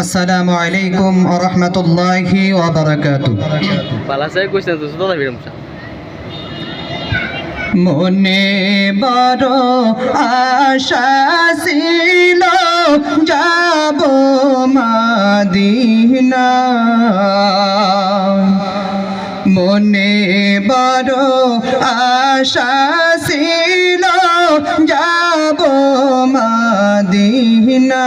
আসসালামু আলাইকুম ওয়া রাহমাতুল্লাহি ওয়া বারাকাতুহু পালাসাই কইছেন তো দাদা বিরম মনে বড় আশা ছিল যাব মাদিনা। মনে বড় আশা ছিল যাব মাদিনা।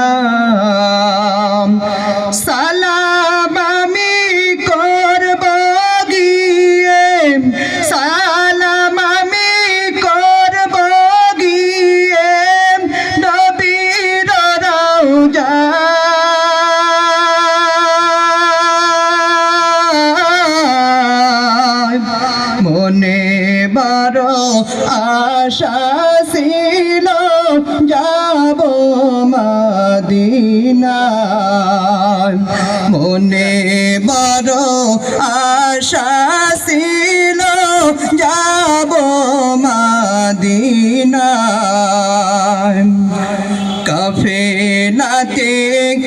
বড় আশা ছিল, যাব মাদিনায়। মনে বড় আশা ছিল, যাব মাদিনায়। কাফেলাতে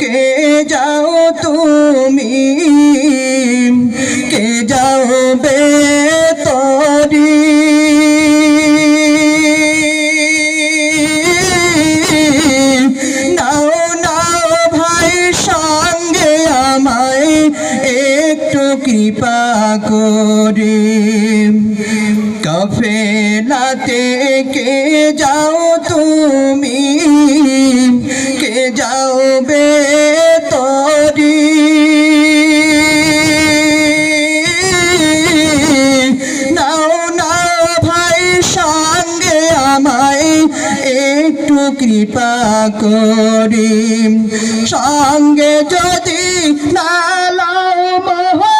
কে যাও তুমি? কে যাও কৃপা করে। কাফেলাতে কে যাও তুমি? কে যাও বে তরি নাও নাও ভাই, সঙ্গে আমায় একটু কৃপা করি। সঙ্গে যদি নালাও মোহরে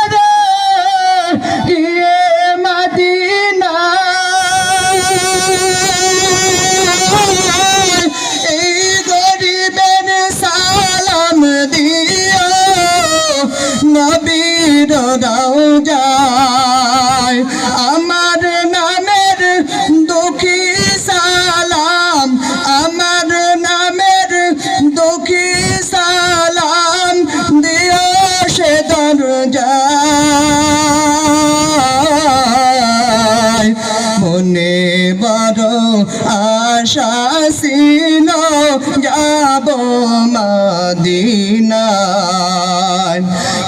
বড় আশা ছিল যাব মাদিনায়।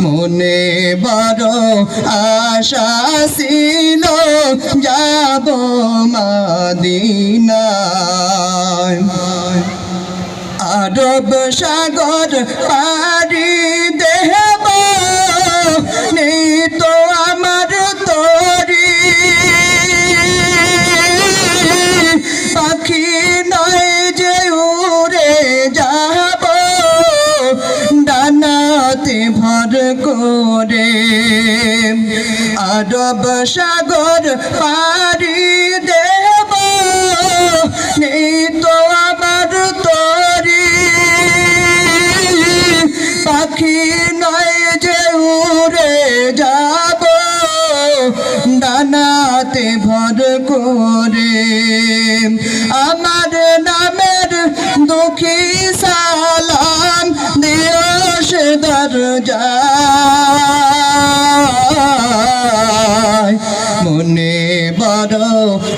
মনে বড় আশা ছিল যাব মাদিনায়। আরব সাগর পারি দেহব নেই তো আমার তরি। আরব সাগর পারি দেব। নেই তো আমার তরি। পাখি নয় যে উড়ে যাব। ডানাতে ভর করে। আমার নামের দুঃখী সালাম দিও সে দরজায় বড়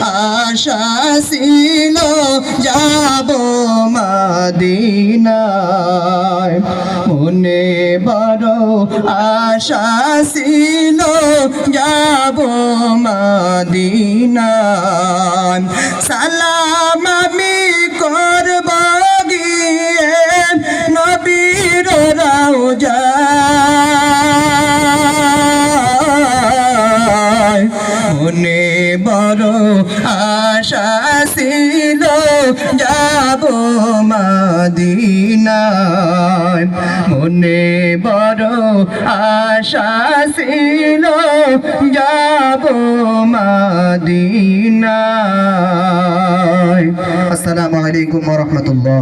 আশা ছিল, যাব মাদিনায়। মনে বড় আশা ছিল, যাব মাদিনায়। সালাম আমি করব গিয়ে, নবীর রাউজা মনে যাব মাদিনায়। মনে বড় আশা ছিল যাব মাদিনায়। আসসালামু আলাইকুম রাহমাতুল্লাহ।